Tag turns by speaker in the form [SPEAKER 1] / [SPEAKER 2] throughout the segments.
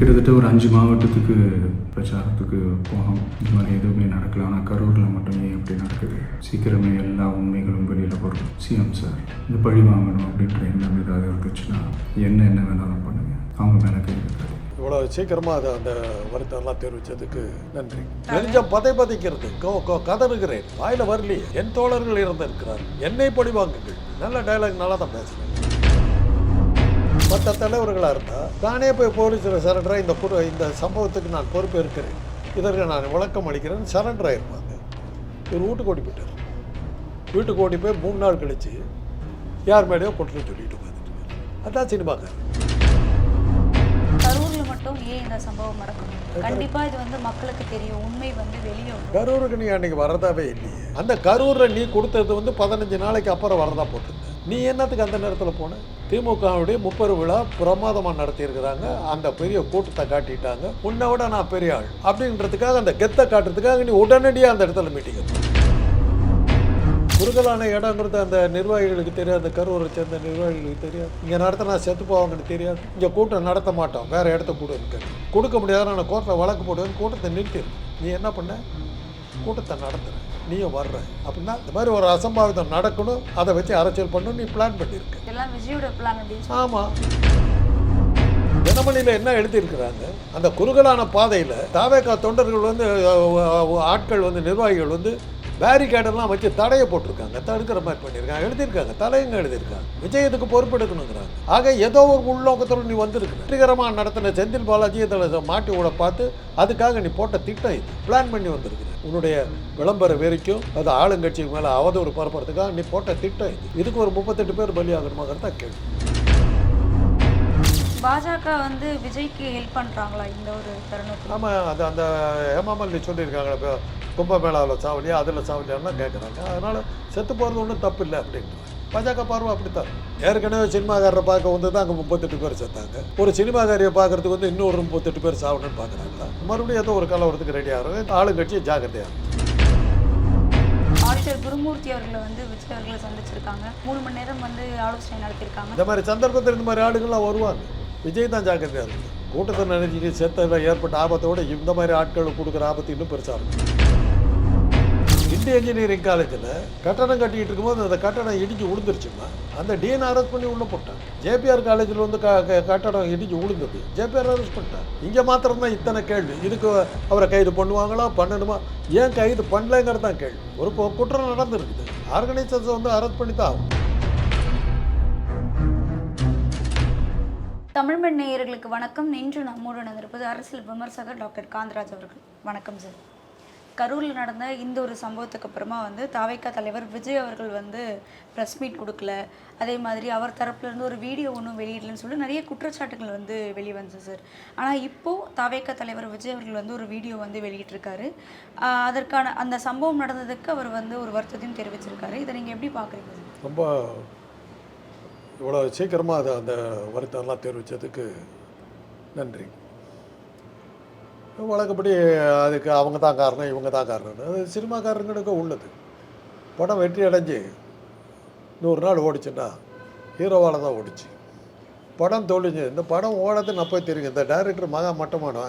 [SPEAKER 1] கிட்டத்தட்ட ஒரு அஞ்சு மாவட்டத்துக்கு பிரச்சாரத்துக்கு போனோம். இந்த மாதிரி எதுவுமே நடக்கல. ஆனால் கரூரில் மட்டுமே எப்படி நடக்குது. சீக்கிரமே எல்லா உண்மைகளும் வெளியில் வரும். சிஎம் சார் இந்த பழி வாங்கணும் அப்படின்ற எண்ணம் ஏதாவது இருந்துச்சுன்னா என்ன என்ன வேணாலும் பண்ணுங்க. அவங்க மேலே கை
[SPEAKER 2] இவ்வளோ சீக்கிரமாக அதை அந்த வருத்தம்லாம் தெரிவித்ததுக்கு நன்றி. நெஞ்சம் பதை பதைக்கிறது. கோ கோ கதறுகிறேன். வாயில வரலையே. என் தோழர்கள் இருந்திருக்கிறார் என்னை பழி வாங்குங்கள். நல்ல டைலாக் நல்லா தான் பேசுகிறேன் மற்ற தலைவர்களாக இருந்தால் தானே போய் போலீஸில் சரண்டராக இந்த புற இந்த சம்பவத்துக்கு நான் பொறுப்பு இருக்கிறேன் இதற்கு நான் விளக்கம் அளிக்கிறேன். சரண்டர் ஆயிருப்பாங்க. இவர் வீட்டுக்கு ஓடி போயிட்டார் வீட்டுக்கு ஓடி போய் மூணு நாள் கழிச்சு யார் மேலேயோ கொட்டுன்னு சொல்லிட்டு உட்காந்துட்டு அதான் சினிமாக்காரன்
[SPEAKER 3] கரூர்ல மட்டும் ஏன் இந்த சம்பவம் நடக்கணும் கண்டிப்பா இது வந்து மக்களுக்கு தெரியும். உண்மை வந்து வெளியே
[SPEAKER 2] கரூருக்கு நீ அன்னைக்கு வரதாவே இல்லையே. அந்த கரூரில் நீ கொடுத்தது வந்து பதினஞ்சு நாளைக்கு அப்புறம் வரதா போட்டிருந்த நீ என்னத்துக்கு அந்த நேரத்தில் போன? திமுகவுடைய முப்பது விழா பிரமாதமாக நடத்தியிருக்கிறாங்க. அந்த பெரிய கூட்டத்தை காட்டிட்டாங்க. உன்னை விட நான் பெரிய ஆள். அப்படின்றதுக்காக அந்த கெத்தை காட்டுறதுக்காக நீ உடனடியாக அந்த இடத்துல மீட்டிங் குறுகலான இடங்கிறது அந்த நிர்வாகிகளுக்கு தெரியாது. அந்த கரூரை சேர்ந்த நிர்வாகிகளுக்கு தெரியாது. இங்கே நடத்த நான் செத்து போவாங்கன்னு தெரியாது. இங்கே கூட்டம் நடத்த மாட்டோம். வேறு இடத்த கொடுன்னு கொடுக்க முடியாது நான் கோர்ட்டில் வழக்கு போடுவேன் கூட்டத்தை நிறுத்திடு நீ என்ன பண்ண? கூட்டத்தை நடத்துகிறேன் நீயும் வர்ற. அப்படின்னா இந்த மாதிரி ஒரு அசம்பாவிதம் நடக்கணும். அதை வச்சு அரசியல் பண்ணணும் நீ பிளான் பண்ணியிருக்க. ஆமாம் தினமணியில் என்ன எழுதியிருக்கிறாங்க? அந்த குறுகலான பாதையில் தாவேக்கா தொண்டர்கள் வந்து ஆட்கள் வந்து நிர்வாகிகள் வந்து பேரிகேடெல்லாம் வச்சு தடையை போட்டிருக்காங்க. தடுக்கிற மாதிரி பண்ணியிருக்காங்க. எழுதியிருக்காங்க. தலையங்க எழுதியிருக்காங்க. விஜய் இதுக்கு பொறுப்பெடுக்கணுங்கிறாங்க. ஆக ஏதோ ஒரு உள்நோக்கத்தில் நீ வந்திருக்க வெற்றிகரமாக நடத்தின செந்தில் பாலாஜி இதில் மாட்டி விட பார்த்து அதுக்காக நீ போட்ட திட்டம் இது. பிளான் பண்ணி வந்திருக்கிற. உன்னுடைய விளம்பர வெறிக்கும் அது ஆளுங்கட்சிக்கு மேலே அவதூறு பரப்புறதுக்காக நீ போட்ட திட்டம் இது. இதுக்கு ஒரு முப்பத்தெட்டு பேர் பலியாகணுமாங்கிறது தான் கேள்வி
[SPEAKER 3] பாஜக வந்து விஜய்க்கு ஹெல்ப் பண்றாங்களா இந்த ஒரு தருணத்தில்?
[SPEAKER 2] ஆமாம் அது அந்த ஹேமாமல்லி சொல்லியிருக்காங்களே இப்போ கும்பமேளாவில் சாவலியா அதில் சாவலியான்னு கேட்குறாங்க அதனால் செத்து போகிறது ஒன்றும் தப்பு இல்லை அப்படின்ட்டு. பாஜக பார்வை அப்படித்தான். ஏற்கனவே சினிமாக்காரரை பார்க்க வந்து தான் அங்கே முப்பத்தெட்டு பேர் செத்தாங்க. ஒரு சினிமாக்காரியை பார்க்கறதுக்கு வந்து இன்னொரு முப்பத்தெட்டு பேர் சாவணும்னு பார்க்குறாங்களா? மறுபடியும் ஏதோ ஒரு கலவரத்துக்கு ரெடி ஆகிறோம் ஆளுங்கட்சி ஜாக்கிரதையாக
[SPEAKER 3] ஆடிட்டர் குருமூர்த்தி அவர்களை வந்து விஜய் அவர்களை சந்திச்சிருக்காங்க. மூணு மணி நேரம் வந்து ஆலோசனை நடத்தியிருக்காங்க.
[SPEAKER 2] இந்த மாதிரி சந்தர்ப்பத்தில் இந்த மாதிரி ஆளுங்கள்லாம் வருவாங்க. விஜய் தான் ஜாக்கிரதையாக இருக்கும் கூட்டத்தை நினைச்சிட்டு சேர்த்ததில் ஏற்பட்ட ஆபத்தோட இந்த மாதிரி ஆட்கள் கொடுக்குற ஆபத்து இன்னும் பெருசாக இருக்கும் இந்திய இன்ஜினியரிங் காலேஜில் கட்டடம் கட்டிக்கிட்டு இருக்கும்போது அந்த கட்டடம் இடிஞ்சு விழுந்துருச்சுமா அந்த டீன் அரெஸ்ட் பண்ணி உள்ளே போட்டான். ஜேபிஆர் காலேஜில் வந்து க கட்டடம் இடிஞ்சு விழுந்தது ஜேபிஆர் அரெஸ்ட் பண்ணிட்டான். இங்கே மாத்திரம்தான் இத்தனை கேள்வி. இதுக்கு அவரை கைது பண்ணுவாங்களா பண்ணணுமா? ஏன் கைது பண்ணலைங்கிறது தான் கேள்வி. ஒரு குற்றம் நடந்துருக்குது. ஆர்கனைசர்ஸை வந்து அரெஸ்ட் பண்ணி தான் ஆகும்
[SPEAKER 3] தமிழ்மண் நேயர்களுக்கு வணக்கம். இன்று நம்மோடு நடந்திருப்பது அரசியல் விமர்சகர் டாக்டர் காந்தராஜ் அவர்கள். வணக்கம் சார். கரூரில் நடந்த இந்த ஒரு சம்பவத்துக்கு அப்புறமா வந்து தாவைக்கா தலைவர் விஜய் அவர்கள் வந்து ப்ரெஸ் மீட் கொடுக்கல. அதே மாதிரி அவர் தரப்புலேருந்து ஒரு வீடியோ ஒன்றும் வெளியிடலன்னு சொல்லி நிறைய குற்றச்சாட்டுகள் வந்து வெளிவந்துச்சு சார். ஆனால் இப்போது தாவைக்கா தலைவர் விஜய் அவர்கள் வந்து ஒரு வீடியோ வந்து வெளியிட்டிருக்காரு. அதற்கான அந்த சம்பவம் நடந்ததுக்கு அவர் வந்து ஒரு வருத்தத்தையும் தெரிவிச்சிருக்காரு. இதை நீங்கள் எப்படி பார்க்குறீங்க
[SPEAKER 2] ரொம்ப இவ்வளோ சீக்கிரமாக அதை அந்த வருத்தம்லாம் தெரிவித்ததுக்கு நன்றி. வழக்கப்படி அதுக்கு அவங்க தான் காரணம் இவங்க தான் காரணம். அது சினிமாக்காரங்களுக்கு உள்ளது. படம் வெற்றி அடைஞ்சு நூறு நாள் ஓடிச்சுன்னா ஹீரோவால் தான் ஓடிச்சு. படம் தோழிஞ்சு இந்த படம் ஓடதுன்னு அப்போ தெரியும். இந்த டைரக்டர் மகா மட்டமான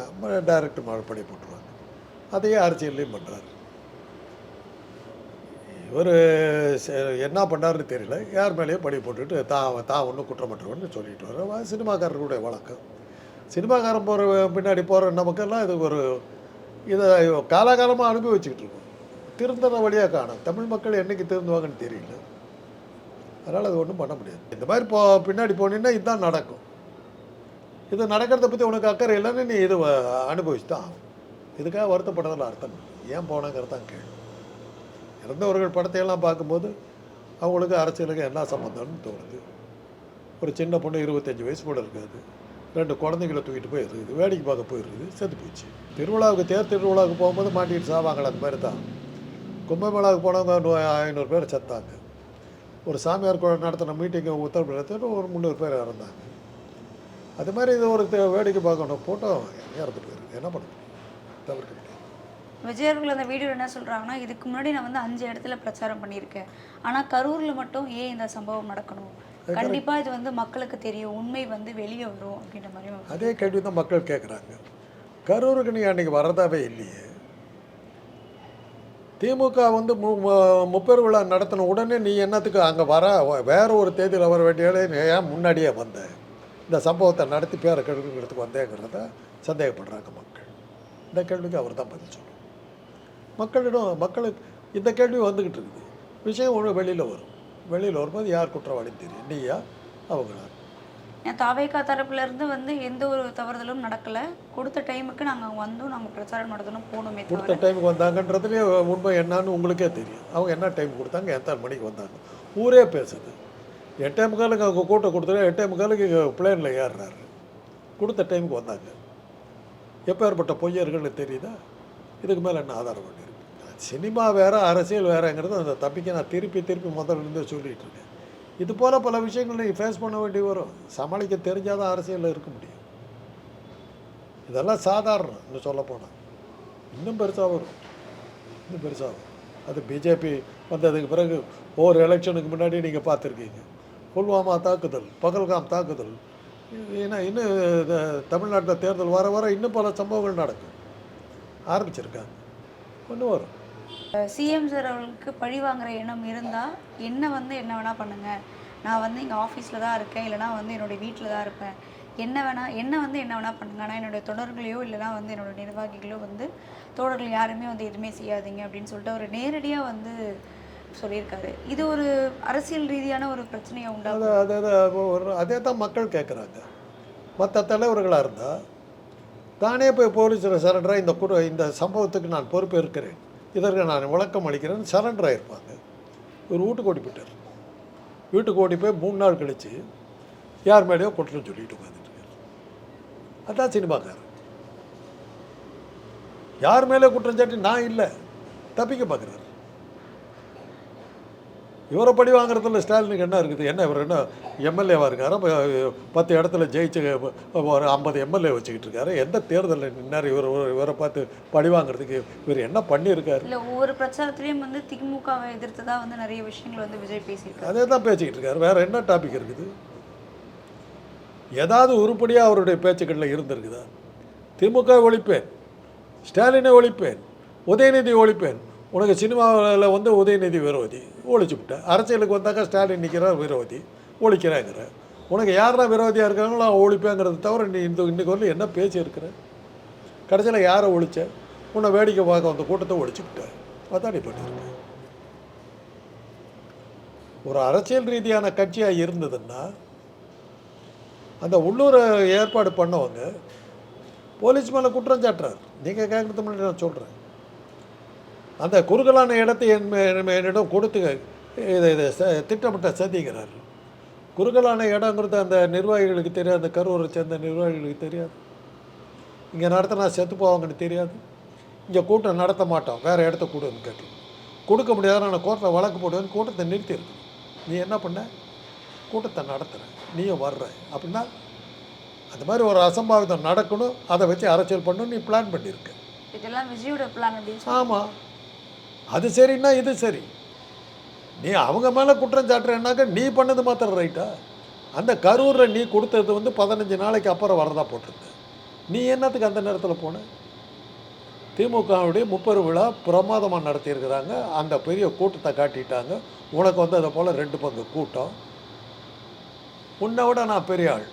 [SPEAKER 2] டைரக்டர் மழை போட்டுருவாங்க. அதையே அரசியல்லையும் பண்ணுறாரு இவர் என்ன பண்ணாருன்னு தெரியல. யார் மேலேயோ படி போட்டுட்டு தான் தான் ஒன்றும் குற்றமற்றவன்னு சொல்லிட்டு வர சினிமாக்காரர்களுடைய வழக்கம் சினிமாக்காரன் போகிற பின்னாடி போகிற நமக்கெல்லாம் இது ஒரு இதை காலாகாலமாக அனுபவிச்சுக்கிட்டு இருக்கோம். திருந்தன வழியாக காணும். தமிழ் மக்கள் என்றைக்கு திருந்துவாங்கன்னு தெரியல. அதனால் அது ஒன்றும் பண்ண முடியாது. இந்த மாதிரி போ பின்னாடி போனீங்கன்னா இதுதான் நடக்கும். இது நடக்கிறத பற்றி உனக்கு அக்கறை இல்லைன்னு நீ இது அனுபவிச்சு தான் இதுக்காக வருத்தப்படுறதுல அர்த்தம் ஏன் போனங்கிறது தான் கேள்வி. இறந்தவர்கள் படத்தையெல்லாம் பார்க்கும்போது அவங்களுக்கு அரசியலுக்கு என்ன சம்மந்தம்னு தோணுது. ஒரு சின்ன பொண்ணு இருபத்தஞ்சி வயசு கூட இருக்காது ரெண்டு குழந்தைங்களை தூக்கிட்டு போய் இருக்குது வேடிக்கை பார்க்க போயிருக்குது செத்து போச்சு. திருவிழாவுக்கு தேர் திருவிழாவுக்கு போகும்போது மாட்டிகிட்டு சாவாங்களே அந்த மாதிரி தான். கும்பமேளாவுக்கு போனவங்க நூ ஐநூறு பேர் செத்தாங்க. ஒரு சாமியார் கூட நடத்தின மீட்டிங்கை உத்தரப்பிரதேசத்தில் ஒரு முந்நூறு பேர் இறந்தாங்க. அது மாதிரி இது ஒரு தே- வேடிக்கை பார்க்கணும் போட்டோ இறந்து போயிருக்கு. என்ன பண்ணுறது தவிர்க்க
[SPEAKER 3] விஜய் அவர்கள் அந்த வீடியோ என்ன சொல்கிறாங்கன்னா இதுக்கு முன்னாடி நான் வந்து அஞ்சு இடத்துல பிரச்சாரம் பண்ணியிருக்கேன். ஆனால் கரூரில் மட்டும் ஏன் இந்த சம்பவம் நடக்கணும்? கண்டிப்பா இது வந்து மக்களுக்கு தெரியும். உண்மை வந்து வெளியே வரும் அப்படின்ற மாதிரி
[SPEAKER 2] அதே கேள்வி தான் மக்கள் கேட்குறாங்க கரூருக்கு நீ அன்றைக்கி வரதாவே இல்லையே. திமுக வந்து மு முப்பெரு விழா நடத்தின உடனே நீ என்னத்துக்கு அங்கே வர? வேற ஒரு தேதியில் வர வேண்டிய நீ ஏன் முன்னாடியே வந்த? இந்த சம்பவத்தை நடத்தி பேரை கெடுக்கிறதுக்கு வந்தேங்கிறத சந்தேகப்படுறாங்க மக்கள். இந்த கேள்விக்கு அவர் தான் பதில் சொல்லணும் மக்களிடம் மக்களுக்கு இந்த கேள்வி வந்துக்கிட்டு இருக்குது. விஷயம் ஒன்று வெளியில் வரும். வெளியில் வரும்போது யார் குற்றவாளின்னு தெரியும். நீயா? அவங்களா?
[SPEAKER 3] ஏன் தாவேக்கா தரப்புல இருந்து வந்து எந்த ஒரு தவறுதலும் நடக்கல. கொடுத்த டைமுக்கு நாங்க வந்தோம் நாங்க பிரச்சாரம் நடத்தணும் போகணுமே
[SPEAKER 2] கொடுத்த டைமுக்கு வந்தாங்கன்றதுலேயே உண்மை என்னன்னு உங்களுக்கே தெரியும். அவங்க என்ன டைம் கொடுத்தாங்க எத்தனை மணிக்கு வந்தாங்க? ஊரே பேசுது. எட்டே முக்காலுக்கு அவங்க கூட்டம் கொடுத்துரு எட்டே முக்காலுக்கு பிளேனில் ஏறுறாரு. கொடுத்த டைமுக்கு வந்தாங்க. எப்பேற்பட்ட பொய்யர்கள்னு தெரியுதா? இதுக்கு மேலே என்ன ஆதாரம் வேண்டியிருக்கு சினிமா வேறு அரசியல் வேறுங்கிறது அந்த தப்பிக்க நான் திருப்பி திருப்பி முதல்லேருந்தே சொல்லிகிட்டு இருக்கேன். இது போல் பல விஷயங்கள் நீங்கள் ஃபேஸ் பண்ண வேண்டி வரும் சமாளிக்க தெரிஞ்சால் தான் அரசியலில் இருக்க முடியும். இதெல்லாம் சாதாரணம் இன்னும் சொல்லப்போனால் இன்னும் பெருசாக வரும். இன்னும் பெருசாக வரும். அது பிஜேபி வந்ததுக்கு பிறகு ஒவ்வொரு எலெக்ஷனுக்கு முன்னாடி நீங்கள் பார்த்துருக்கீங்க. புல்வாமா தாக்குதல் பகல்காம் தாக்குதல். ஏன்னா இன்னும் தமிழ்நாட்டில் தேர்தல் வர வர இன்னும் பல சம்பவங்கள் நடக்கும். ஆரம்பிச்சிருக்காங்க ஒன்று வரும்
[SPEAKER 3] சிஎம் சார் அவர்களுக்கு பழி வாங்குற எண்ணம் இருந்தா என்ன வந்து என்ன வேணா பண்ணுங்க நான் வந்து இங்க ஆஃபீஸில் தான் இருக்கேன் இல்லைனா வந்து என்னுடைய வீட்டில் தான் இருப்பேன் என்ன வேணா என்ன வந்து என்ன வேணா பண்ணுங்க ஆனால் என்னுடைய தொடர்களையோ இல்லைனா வந்து என்னோட நிர்வாகிகளோ வந்து தோழர்கள் யாருமே வந்து எதுவுமே செய்யாதீங்க அப்படின்னு சொல்லிட்டு அவர் நேரடியாக வந்து சொல்லியிருக்காரு இது ஒரு அரசியல் ரீதியான ஒரு பிரச்சனையை உண்டாகும்
[SPEAKER 2] அதே தான் மக்கள் கேட்குறாங்க மற்ற தலைவர்களாக இருந்தால் தானே போய் போலீஸில் சரண்டராக இந்த குடு இந்த சம்பவத்துக்கு நான் பொறுப்பேற்கிறேன். இதற்கு நான் விளக்கம் அளிக்கிறேன். சரண்டராக இருப்பாங்க ஒரு வீட்டுக்கு ஓடி போயிட்டார். வீட்டுக்கு ஓடி போய் மூணு நாள் கழித்து யார் மேலேயோ குற்றம் சொல்லிட்டு உட்காந்துட்டு அதான் சினிமாக்காரன் யார் மேலே குற்றம் சாட்டி நான் இல்லை. தப்பிக்க பார்க்குறாரு. இவரை படி வாங்குறதுல ஸ்டாலினுக்கு என்ன இருக்குது? என்ன இவர் என்ன எம்எல்ஏவாக இருக்காரு? பத்து இடத்துல ஜெயிச்சு ஒரு ஐம்பது எம்எல்ஏ வச்சுக்கிட்டு இருக்காரு. எந்த தேர்தலில் நின்னார்? இவர் இவரை பார்த்து பழி வாங்குறதுக்கு இவர் என்ன பண்ணியிருக்காரு?
[SPEAKER 3] இல்லை ஒவ்வொரு பிரச்சாரத்துலேயும் வந்து திமுகவை எதிர்த்து தான் வந்து நிறைய விஷயங்கள் வந்து விஜய் பேசியிருக்காரு.
[SPEAKER 2] அதே தான் பேசிக்கிட்டு இருக்காரு. வேற என்ன டாபிக் இருக்குது? ஏதாவது உருப்படியாக அவருடைய பேச்சுக்களில் இருந்திருக்குதா? திமுக ஒழிப்பேன் ஸ்டாலினை ஒழிப்பேன் உதயநிதி ஒழிப்பேன் உனக்கு சினிமாவில் வந்து உதயநிதி விரோதி. ஒழிச்சு விட்டேன் அரசியலுக்கு வந்தாக்கா ஸ்டாலின் நிற்கிறார் விரோதி. ஒழிக்கிறாங்கிற உனக்கு யாரா விரோதியாக இருக்காங்களோ அவன் தவிர நீ இந்த இன்றைக்கு வந்து என்ன பேச்சு இருக்கிற? கடைசியில் யாரை ஒழிச்ச? உன்னை வேடிக்கை பார்க்க அந்த கூட்டத்தை ஒழிச்சு விட்டேன் அதான் நீ பண்ணியிருக்க. ஒரு அரசியல் ரீதியான கட்சியாக இருந்ததுன்னா அந்த உள்ளூரை ஏற்பாடு பண்ணவங்க போலீஸ் மேலே குற்றம் சாட்டுறார். நீங்கள் கேட்குறது முன்னாடி நான் சொல்கிறேன் அந்த குறுகலான இடத்தை என் என்னிடம் கொடுத்து இதை இதை திட்டமிட்ட சதிக்கிறார் குறுகலான இடங்கிறது அந்த நிர்வாகிகளுக்கு தெரியாது. அந்த கரூரை சேர்ந்த நிர்வாகிகளுக்கு தெரியாது. இங்கே நடத்தினா செத்து போவாங்கன்னு தெரியாது. இங்கே கூட்டம் நடத்த மாட்டோம். வேறு இடத்த கொடுன்னு கேட்டு கொடுக்க முடியாத நான் கோர்ட்டில் வழக்கு போடுவேன். கூட்டத்தை நிறுத்தியிருக்கணும் நீ என்ன பண்ண? கூட்டத்தை நடத்துகிற நீயும் வர்ற. அப்படின்னா அந்த மாதிரி ஒரு அசம்பாவிதம் நடக்கணும். அதை வச்சு அரசியல் பண்ணணும் நீ பிளான் பண்ணியிருக்க.
[SPEAKER 3] இதெல்லாம் விஜயோட பிளான்
[SPEAKER 2] ஆமாம் அது சரின்னா இது சரி. நீ அவங்க மேலே குற்றம் சாட்டுறேன்னாக்க நீ பண்ணது மாத்திரம் ரைட்டா அந்த கரூரில் நீ கொடுத்தது வந்து பதினஞ்சு நாளைக்கு அப்புறம் வரதா போட்டிருந்த. நீ என்னத்துக்கு அந்த நேரத்தில் போன? திமுகவுடைய முப்பது விழா பிரமாதமாக நடத்தியிருக்கிறாங்க. அந்த பெரிய கூட்டத்தை காட்டிட்டாங்க. உனக்கு வந்து அதை போல் ரெண்டு பங்கு கூட்டம். உன்னை விட நான் பெரிய ஆள்.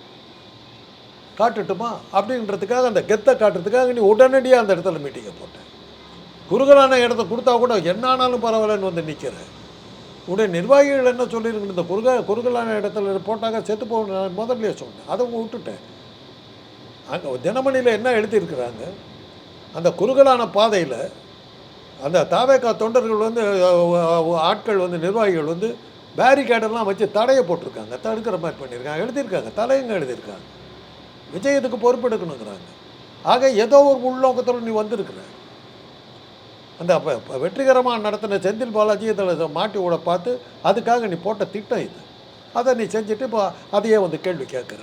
[SPEAKER 2] காட்டுட்டுமா? அப்படின்றதுக்காக அந்த கெத்தை காட்டுறதுக்காக நீ உடனடியாக அந்த இடத்துல மீட்டிங்கை போட்டேன் குறுகலான இடத்த கொடுத்தா கூட என்ன ஆனாலும் பரவாயில்லன்னு வந்து நிற்கிற உடைய நிர்வாகிகள் என்ன சொல்லியிருக்கணும் இந்த குறுக குறுகலான இடத்துல போட்டாங்க செத்து போகணும் முதல்லையே சொன்னேன். அதை விட்டுட்டேன். அங்கே தினமணியில் என்ன எழுதியிருக்கிறாங்க? அந்த குறுகலான பாதையில் அந்த தாவேக்கா தொண்டர்கள் வந்து ஆட்கள் வந்து நிர்வாகிகள் வந்து பேரிகேடெல்லாம் வச்சு தடையை போட்டிருக்காங்க. தடுக்கிற மாதிரி பண்ணியிருக்காங்க. எழுதியிருக்காங்க. தலையங்க எழுதியிருக்காங்க. விஜய் இதுக்கு பொறுப்பெடுக்கணுங்கிறாங்க. ஆக ஏதோ ஒரு உள்நோக்கத்தோடு நீ வந்திருக்கிற. அந்த வெற்றிகரமாக நடத்தின செந்தில் பாலாஜி இதில் மாட்டி விட பார்த்து அதுக்காக நீ போட்ட திட்டம் இது. அதை நீ செஞ்சுட்டு இப்போ அதையே வந்து கேள்வி கேட்குற.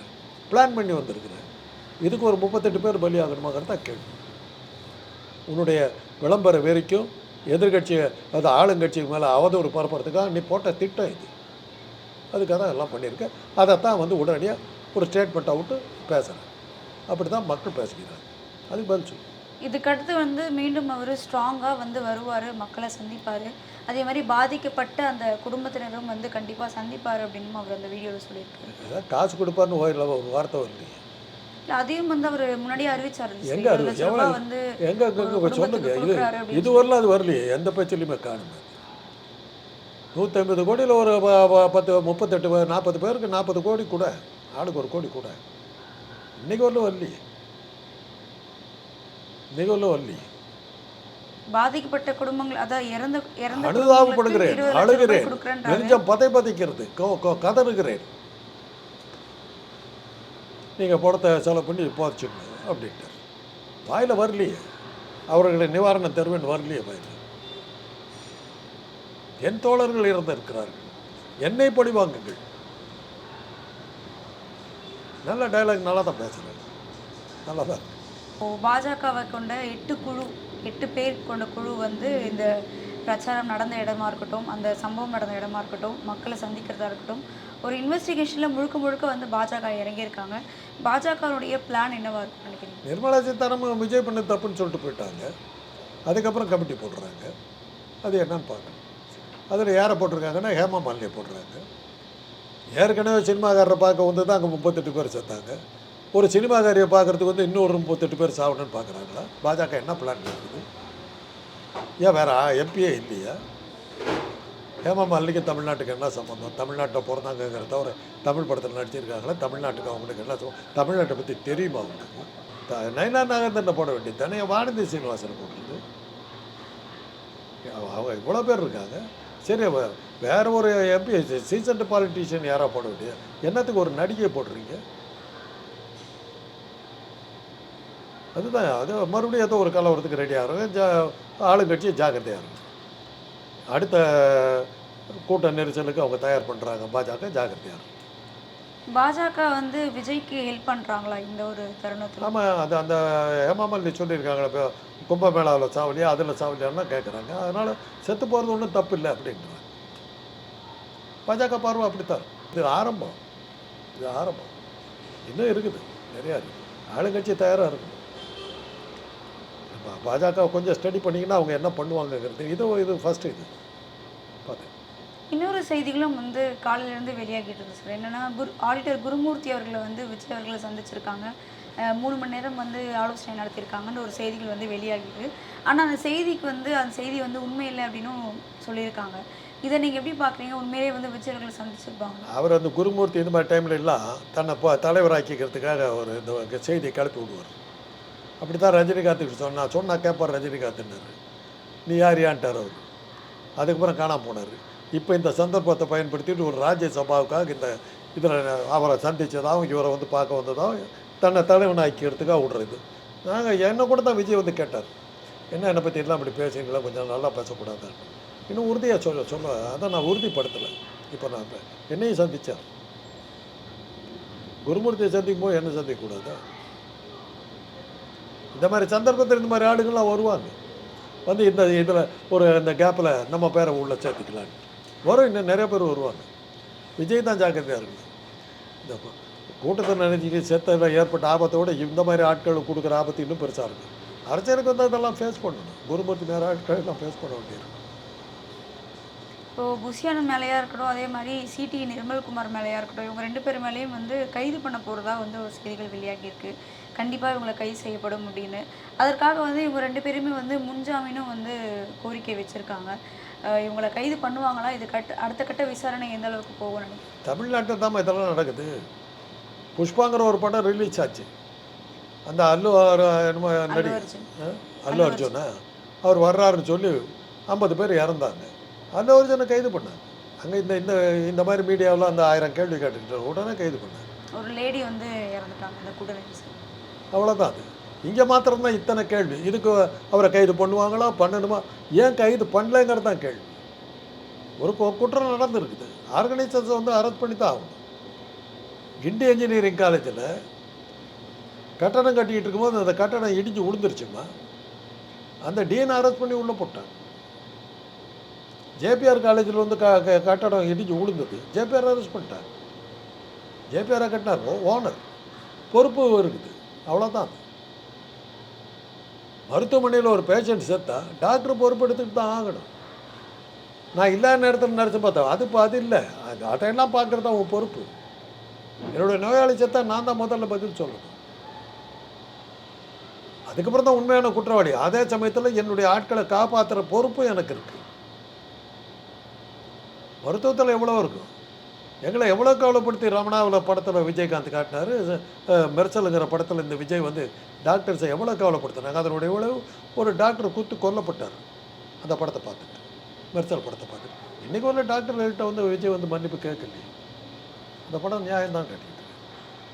[SPEAKER 2] பிளான் பண்ணி வந்திருக்கிற. இதுக்கு ஒரு முப்பத்தெட்டு பேர் பலியாகணுமாங்கிறது தான் கேள்வி. உன்னுடைய விளம்பர வெறிக்கும் எதிர்கட்சி அது ஆளுங்கட்சிக்கு மேலே அவதூறு பரப்புறதுக்காக நீ போட்ட திட்டம் இது. அதுக்காக தான் எல்லாம் பண்ணியிருக்கேன் அதைத்தான் வந்து உடனடியாக ஒரு ஸ்டேட்மெண்ட் அவுட்டு பேசுகிறேன் அப்படி தான் மக்கள் பேசிக்கிறாங்க அதுக்கு பதில் சொல்லு.
[SPEAKER 3] இதுக்கடுத்து வந்து மீண்டும் அவர் ஸ்ட்ராங்காக வந்து வருவார் மக்களை சந்திப்பார். அதே மாதிரி பாதிக்கப்பட்ட அந்த குடும்பத்தினரும் வந்து கண்டிப்பாக சந்திப்பார் அப்படின்னு அவர் அந்த வீடியோவில் சொல்லியிருக்காரு.
[SPEAKER 2] காசு கொடுப்பாருன்னு ஓயில ஒரு வார்த்தை
[SPEAKER 3] இல்லை அதையும் வந்து அவர் முன்னாடியே அறிவிச்சார்
[SPEAKER 2] எங்க
[SPEAKER 3] வந்து
[SPEAKER 2] எங்க சொல்லுங்க. இது
[SPEAKER 3] கொடுக்குறாரு அப்படின்னு
[SPEAKER 2] இது வரல அது வரலையே. எந்த பேச்சிலையுமே காணுங்க நூற்றி ஐம்பது கோடியில் ஒரு பத்து முப்பத்தெட்டு நாற்பது பேருக்கு நாற்பது கோடி கூட. ஆளுக்கு ஒரு கோடி கூட. இன்னைக்கு வரல வரலையே. வரல வரலையே.
[SPEAKER 3] பாதிக்கப்பட்ட குடும்பங்கள் அதான் இறந்த இறந்த
[SPEAKER 2] அனுதாபப்படுகிறேன்
[SPEAKER 3] குடும்பங்களுக்கு 20 லட்சம் ரூபாய்
[SPEAKER 2] அழுகிறேன். நெஞ்சம் பதை பதைக்கிறது. கொ- கொ- கதறுகிறேன். நீங்கள் படத்தை செலவு பண்ணி போச்சுங்க அப்படின்ட்டு வாயில் வரலையே. அவர்களை நிவாரணம் தருவேன் வரலையே வாயில். என் தோழர்கள் இறந்திருக்கிறார்கள். என்னை பழி வாங்குங்கள். நல்ல டைலாக் நல்லா தான் பேசுகிறேன் நல்லா தான்
[SPEAKER 3] பாஜகவை கொண்ட எட்டு குழு எட்டு பேர் கொண்ட குழு வந்து இந்த பிரச்சாரம் நடந்த இடமா இருக்கட்டும் அந்த சம்பவம் நடந்த இடமா இருக்கட்டும் மக்களை சந்திக்கிறதா இருக்கட்டும் ஒரு இன்வெஸ்டிகேஷனில் முழுக்க முழுக்க வந்து பாஜக இறங்கியிருக்காங்க. பாஜகவுடைய பிளான் என்னவா இருக்குன்னு நினைக்கிறீங்க?
[SPEAKER 2] நிர்மலா சீதாராமன் விஜய் பண்ண தப்புன்னு சொல்லிட்டு போயிட்டாங்க. அதுக்கப்புறம் கமிட்டி போடுறாங்க. அது என்னன்னு பார்க்கணும். அதில் யாரை போட்டிருக்காங்கன்னா ஹேமா மாலினியை போடுறாங்க. ஏற்கனவே சினிமாக்காரரை பார்க்க வந்து தான் அங்கே முப்பத்தெட்டு பேர் செத்தாங்க. ஒரு சினிமாக்காரியை பார்க்கறதுக்கு வந்து இன்னொரு முப்பத்தெட்டு பேர் சாகணும்னு பார்க்குறாங்களா? பாஜக என்ன பிளான் இருக்குது? ஏன் வேற எம்பியே இல்லையா? ஹேமா மாலினிக்கு தமிழ்நாட்டுக்கு என்ன சம்மந்தம் தமிழ்நாட்டில் பிறந்தாங்கிறத தவிர தமிழ் படத்தில் நடிச்சிருக்காங்களா? தமிழ்நாட்டுக்கு அவங்களுக்கு என்ன சம்மந்தம்? தமிழ்நாட்டை பற்றி தெரியுமா அவங்களுக்கு த- நயனா நாகேந்திரனை போட வேண்டியது தானே? வானதி சீனிவாசனை போடுறது. அவ- அவங்க இவ்வளோ பேர் இருக்காங்க. சரி வேறு ஒரு எம்பி சீசன்ட் பாலிட்டிஷியன் யாராக போட வேண்டியது? என்னத்துக்கு ஒரு நடிகை போடுறீங்க? அதுதான். அது மறுபடியும் ஏதோ ஒரு கலவரத்துக்கு ரெடி ஆகிறோம் ஜா ஆளுங்கட்சி ஜாக்கிரதையாக இருக்கும். அடுத்த கூட்ட நெரிசலுக்கு அவங்க தயார் பண்ணுறாங்க பாஜக ஜாக்கிரதையாக இருக்கும்.
[SPEAKER 3] பாஜக வந்து விஜய்க்கு ஹெல்ப் பண்ணுறாங்களா இந்த ஒரு தருணத்தில்?
[SPEAKER 2] ஆமாம் அது அந்த ஹேமாமல்லி சொல்லியிருக்காங்களே இப்போ கும்பமேளாவில் சாவலியா அதில் சாவலியான்னா கேட்குறாங்க அதனால் செத்து போகிறது ஒன்றும் தப்பு இல்லை அப்படின்றாங்க. பாஜக பார்வை அப்படித்தான். இது ஆரம்பம். இது ஆரம்பம். இன்னும் இருக்குது. நிறையா இருக்குது. ஆளுங்கட்சி தயாராக இருக்கும் பாஜக கொஞ்சம் ஸ்டடி பண்ணிங்கன்னா அவங்க என்ன பண்ணுவாங்கங்கிறது. இது இது ஃபஸ்ட்டு இது. பார்த்தேன்
[SPEAKER 3] இன்னொரு செய்திகளும் வந்து காலையிலேருந்து வெளியாகிட்டு இருந்துச்சு சார். என்னன்னா குரு ஆடிட்டர் குருமூர்த்தி அவர்களை வந்து விஜய் அவர்களை சந்திச்சிருக்காங்க. மூணு மணி நேரம் வந்து ஆலோசனை நடத்தியிருக்காங்கன்னு ஒரு செய்திகள் வந்து வெளியாகிட்டு ஆனால் அந்த செய்திக்கு வந்து அந்த செய்தி வந்து உண்மை இல்லை அப்படின்னும் சொல்லியிருக்காங்க. இதை நீங்கள் எப்படி பார்க்குறீங்க உண்மையிலேயே வந்து விஜய் அவர்களை சந்திச்சிருப்பாங்க.
[SPEAKER 2] அவர் அந்த குருமூர்த்தி இந்த மாதிரி டைம்ல எல்லாம் தன்னை தலைவராக்கிக்கிறதுக்காக ஒரு இந்த செய்தியை கிளப்பி விடுவார். அப்படி தான் ரஜினிகாந்துக்கு சொன்னா சொன்னால் கேட்பார் ரஜினிகாந்த்னாரு நீ யார் யான்ட்டார் அவர். அதுக்கப்புறம் காணாம போனார். இப்போ இந்த சந்தர்ப்பத்தை பயன்படுத்திட்டு ஒரு ராஜ்யசபாவுக்காக இந்த இதில் அவரை சந்தித்ததாகவும் இவரை வந்து பார்க்க வந்ததாகவும் தன்னை தலைவனாக்கிறதுக்காக விடுறது. நாங்கள் என்னை கூட தான் விஜய் வந்து கேட்டார். என்ன என்னை பற்றி எல்லாம் அப்படி பேசுறீங்களா? கொஞ்சம் நல்லா பேசக்கூடாது இன்னும் உறுதியாக சொல்ல சொல்ல அதை நான் உறுதிப்படுத்தலை. இப்போ நான் என்னையும் சந்தித்தார் குருமூர்த்தியை சந்திக்கும் போது என்ன சந்திக்கக்கூடாதா? இந்த மாதிரி சந்தர்ப்பத்தில் இந்த மாதிரி ஆடுகள்லாம் வருவாங்க. வந்து இந்த இதில் ஒரு இந்த கேப்பில் நம்ம பேரை உள்ளே சேர்த்துக்கலாம். வரும் இன்னும் நிறைய பேர் வருவாங்க. விஜய் தான் ஜாக்கிரதையாக இருக்கணும். இந்த கூட்டத்தை நினைச்சிட்டு செத்த ஏற்பட்ட ஆபத்தை விட இந்த மாதிரி ஆட்கள் கொடுக்குற ஆபத்து இன்னும் பெருசாக இருக்கும் அரசியலுக்கு வந்து அதெல்லாம் ஃபேஸ் பண்ணணும். குருமூர்த்தி நேர ஆட்கள் எல்லாம் ஃபேஸ் பண்ண வேண்டியிருக்கும்
[SPEAKER 3] இப்போ புஷியானன் மேலேயா இருக்கட்டும் அதே மாதிரி சிடி நிர்மல்குமார் மேலேயா இருக்கட்டும் இவங்க ரெண்டு பேர் மேலேயும் வந்து கைது பண்ண போகிறதா வந்து ஒரு செய்திகள் வெளியாகியிருக்கு கண்டிப்பாக இவங்களை கைது செய்யப்படும் அப்படின்னு. அதற்காக வந்து இவங்க ரெண்டு பேருமே வந்து முன்ஜாமீனும் வந்து கோரிக்கை வச்சுருக்காங்க. இவங்களை கைது பண்ணுவாங்களா? இது கட்ட அடுத்த கட்ட விசாரணை எந்த அளவுக்கு நினைக்கிறேன்
[SPEAKER 2] தமிழ்நாட்டில் தான் இதெல்லாம் நடக்குது. புஷ்பாங்கிற ஒரு படம் ரிலீஸ் ஆச்சு. அந்த அல்லு நடி? அல்லு அர்ஜுனா அவர் வர்றாருன்னு சொல்லி ஐம்பது பேர் இறந்தாங்க. அல்லு அர்ஜுனை கைது பண்ணாங்க அங்கே இந்த இந்த இந்த மாதிரி மீடியாவில் அந்த ஆயிரம் கேள்வி கேட்டுக்கிட்டு உடனே கைது பண்ணாங்க
[SPEAKER 3] ஒரு லேடி வந்து இறந்துட்டாங்க நெரிசல்
[SPEAKER 2] அவ்வளோதான் அது. இங்கே மாத்திரம்தான் இத்தனை கேள்வி. இதுக்கு அவரை கைது பண்ணுவாங்களா பண்ணணுமா? ஏன் கைது பண்ணலைங்கிறது தான் கேள்வி. ஒரு குற்றம் நடந்திருக்குது. ஆர்கனைசர்ஸை வந்து அரெஸ்ட் பண்ணி தான் ஆகணும் கிண்டி இன்ஜினியரிங் காலேஜில் கட்டடம் கட்டிக்கிட்டு இருக்கும்போது அந்த கட்டடம் இடிஞ்சு விழுந்துருச்சுமா? அந்த டீன் அரெஸ்ட் பண்ணி உள்ளே போட்டாங்க. ஜேபிஆர் காலேஜில் வந்து க கட்டடம் இடிஞ்சு விழுந்தது ஜேபிஆர் அரெஸ்ட் பண்ணிட்டார். ஜேபிஆரை கட்டினார் ஓனர். பொறுப்பு இருக்குது. அவ்வளோதான் மருத்துவமனையில் ஒரு பேஷண்ட் செத்தா டாக்டர் பொறுப்பு தான் ஆகணும். நான் இல்லாத நேரத்தில் நினச்சி பார்த்தேன். அது இப்போ அது இல்லை. அது அதையெல்லாம் பார்க்குறது தான் பொறுப்பு. என்னுடைய நோயாளி செத்தா நான் தான் முதல்ல பதில் சொல்லணும். அதுக்கப்புறம் தான் உண்மையான குற்றவாளி. அதே சமயத்தில் என்னுடைய ஆட்களை காப்பாற்றுற பொறுப்பு எனக்கு இருக்குது மருத்துவத்தில் எவ்வளோ இருக்கும் எங்களை எவ்வளோ கவலைப்படுத்தி ரமணாவில் படத்தில் விஜயகாந்த் காட்டினார் மெர்சலுங்கிற படத்தில் இந்த விஜய் வந்து டாக்டர்ஸை எவ்வளோ கவலைப்படுத்தினாங்க அதனுடைய எவ்வளோ ஒரு டாக்டர் குத்து கொல்லப்பட்டார். அந்த படத்தை பார்த்துட்டு மெர்சல் படத்தை பார்த்துட்டு. இன்றைக்கி உள்ள டாக்டர்கள்கிட்ட வந்து விஜய் வந்து மன்னிப்பு கேட்கலையே. அந்த படம் நியாயம்தான் கேட்டுக்கிட்டு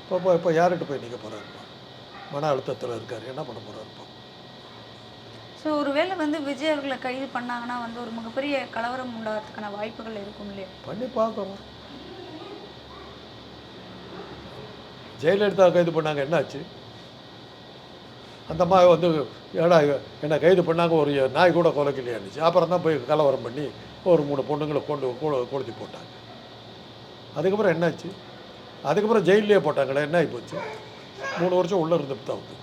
[SPEAKER 2] இப்போ இப்போ இப்போ யார்கிட்ட போய் நீங்கள் போகிறாருப்பா மன அழுத்தத்தில் இருக்கார் என்ன பண்ண போகிறாருப்பா
[SPEAKER 3] ஸோ ஒருவேளை வந்து விஜய் அவர்களை கைது பண்ணாங்கன்னா வந்து ஒரு மிகப்பெரிய கலவரம் உண்டாகிறதுக்கான வாய்ப்புகள் இருக்கும் இல்லையா?
[SPEAKER 2] பண்ணி பார்க்கணும் ஜெயலலிதா கைது பண்ணாங்க என்னாச்சு? அந்த அம்மா வந்து ஏடா என்னை கைது பண்ணாங்க ஒரு நாய் கூட கொலைக்கலையானுச்சு அப்புறம் தான் போய் கலவரம் பண்ணி ஒரு மூணு பொண்ணுங்களை கொண்டு கொளுத்தி போட்டாங்க. அதுக்கப்புறம் என்னாச்சு? அதுக்கப்புறம் ஜெயிலே போட்டாங்களே என்ன ஆகி போச்சு? மூணு வருஷம் உள்ளே இருந்துட்டு தான் வந்து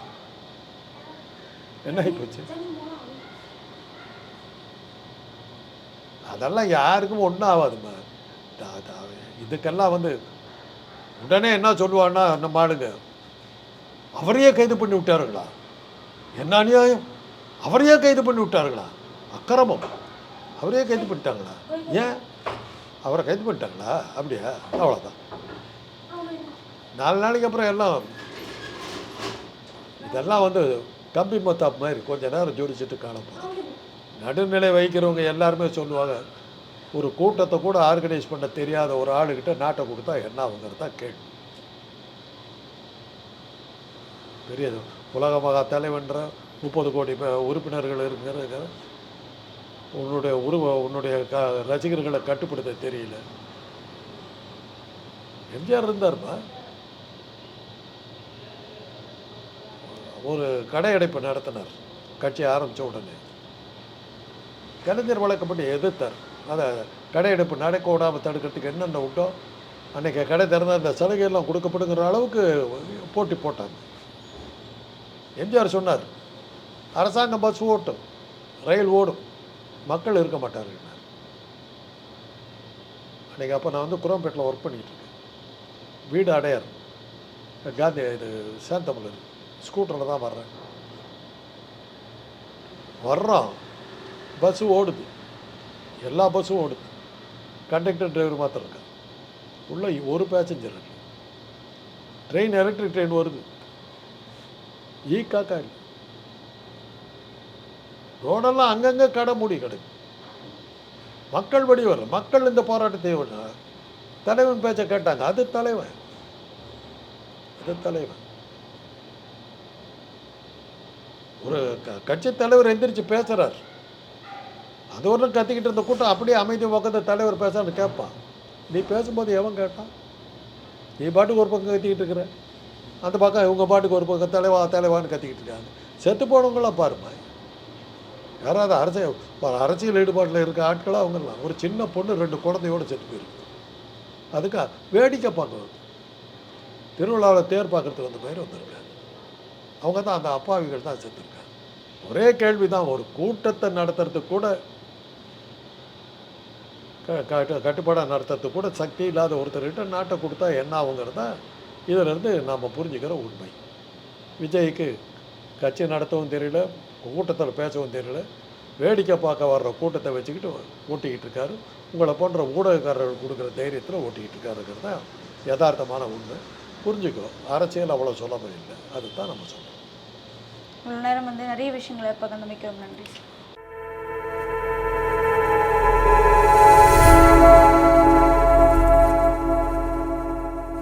[SPEAKER 2] என்ன ஆகிப்போச்சு போச்சு அதெல்லாம் யாருக்கும் ஒன்றும் ஆகாதும்மா தா- இதுக்கெல்லாம் வந்து உடனே என்ன சொல்லுவான்னா நம்ம ஆளுங்க அவரையே கைது பண்ணி விட்டாருங்களா? என்ன அநியாயம்? அவரையே கைது பண்ணி விட்டாருங்களா? அக்கிரமம். அவரையே கைது பண்ணிட்டாங்களா? ஏன்? அவரை கைது பண்ணிட்டாங்களா? அப்படியா? அவ்வளோதான் நாலு நாளைக்கு அப்புறம் எல்லாம் இதெல்லாம் வந்து கம்பி மத்தாப் மாதிரி கொஞ்ச நேரம் ஜோடிச்சுட்டு காணப்போம் நடுநிலை வைக்கிறவங்க எல்லாருமே சொல்லுவாங்க ஒரு கூட்டத்தை கூட ஆர்கனைஸ் பண்ண தெரியாத ஒரு ஆளுகிட்ட நாட்டை கொடுத்தா என்ன ஆகுங்கிறது தான் கேள்வி. உலக மகா தலைவன்ற முப்பது கோடி உறுப்பினர்கள் இருக்கிற உன்னுடைய உருவ உன்னுடைய க ரசிகர்களை கட்டுப்படுத்த தெரியல. எம்ஜிஆர் இருந்தார்ப்பா? ஒரு கடை அடைப்பு நடத்தினார். கட்சி ஆரம்பித்த உடனே. கலைஞர் வழக்கப்படி எதிர்த்தார். அதை கடையெடுப்பு நடக்க விடாமல் தடுக்கிறதுக்கு என்னென்ன விட்டோ அன்றைக்கி கடை திறந்த அந்த சலுகையெல்லாம் கொடுக்கப்படுங்கிற அளவுக்கு போட்டி போட்டாங்க. எம்ஜிஆர் சொன்னார் அரசாங்கம் பஸ் ஓட்டும் ரயில் ஓடும் மக்கள் இருக்க மாட்டார்கள் அன்றைக்கி அப்போ நான் வந்து குரம்பேட்டில் ஒர்க் பண்ணிகிட்டு இருக்கேன். வீடு அடையார். காந்தி இது சேந்தமிழர். ஸ்கூட்டரில் தான் வர்றேன். வர்றான். பஸ்ஸு ஓடுது. எல்லா பஸ்ஸும் ஓடுது. கண்டக்டர் டிரைவர் மாத்திரம் இருக்கா உள்ளே ஒரு பேசஞ்சர் இருக்கு ட்ரெயின் எலக்ட்ரிக் ட்ரெயின் வருது. ஈ காக்கா இல்லை. ரோடெல்லாம் அங்கங்கே கடை மூடி கிடக்கு. மக்கள் படி வரல மக்கள் இந்த போராட்டத்தை விட தலைவன் பேச்சை கேட்டாங்க. அது தலைவன். அது தலைவன். ஒரு க- கட்சி தலைவர் எந்திரிச்சு பேசுகிறார் அது ஒன்றும் கத்திக்கிட்டு இருந்த கூட்டம் அப்படியே அமைதி உட்காந்து தலைவர் பேசான்னு கேட்பான். நீ பேசும்போது எவன் கேட்டான்? நீ பாட்டுக்கு ஒரு பக்கம் கத்திக்கிட்டு இருக்கிற. அந்த பக்கம் இவங்க பாட்டுக்கு ஒரு பக்கம் தலைவா தலைவான்னு கத்திக்கிட்டு இருக்காங்க. செத்து போனவங்களாம் பாருமா. யாராவது அரசியல் அரசியல் ஈடுபாட்டில் இருக்க ஆட்களாக அவங்கெல்லாம் ஒரு சின்ன பொண்ணு ரெண்டு குழந்தையோடு செத்து போயிருக்கு. அதுக்கா வேடிக்கை பார்க்க வந்து திருவிழாவில் தேர் பார்க்கறதுக்கு வந்து பேர் வந்திருக்காங்க அவங்க தான் அந்த அப்பாவிகள் தான் செத்துருக்காங்க ஒரே கேள்வி தான் ஒரு கூட்டத்தை நடத்துறதுக்கு கூட க- கட்டு கட்டுப்பாடாக நடத்துறதுக்கு கூட சக்தி இல்லாத ஒருத்தர்கிட்ட நாட்டை கொடுத்தா என்ன ஆகுங்கிறத இதிலிருந்து நாம் புரிஞ்சுக்கிற உண்மை. விஜய்க்கு கட்சி நடத்தவும் தெரியல கூட்டத்தில் பேசவும் தெரியல வேடிக்கை பார்க்க வர்ற கூட்டத்தை வச்சுக்கிட்டு ஓட்டிக்கிட்டு இருக்காரு. உங்களை போன்ற ஊடகக்காரர்கள் கொடுக்குற தைரியத்தில் ஓட்டிக்கிட்டு இருக்காருங்கிறது தான் யதார்த்தமான உண்மை. புரிஞ்சுக்கிறோம். அரசியல் அவ்வளோ சுலபம் இல்லை அதுதான் நம்ம சொல்கிறோம்
[SPEAKER 3] இவ்வளோ நேரம் வந்து நிறைய விஷயங்களை பகிர்ந்தமைக்கு நன்றி சார்.